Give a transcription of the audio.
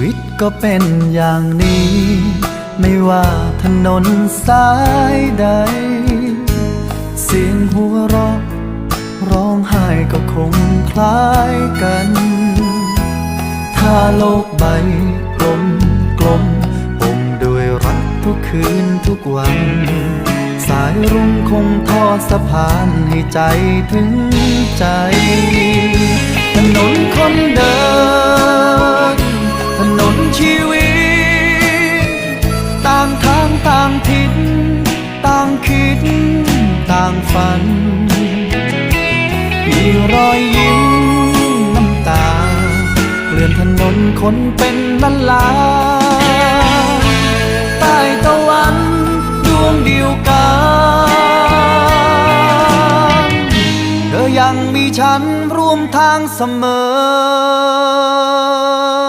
วิตก็เป็นอย่างนี้ ไม่ว่าถนนสายใด เสียงหัวเราะร้องไห้ก็คงคล้ายกัน ถ้าโลกใบกลมกลมปมด้วยรักทุกคืนทุกวัน สายรุ้งคงทอดสะพานให้ใจถึงใจางต่างทิศต่างคิดต่างฝัน มีรอยยิ้มน้ำตาเกลื่อนถนนคนเป็นล้านลาใต้ตะวันดวงเดียวกันเธอยังมีฉันร่วมทางเสมอ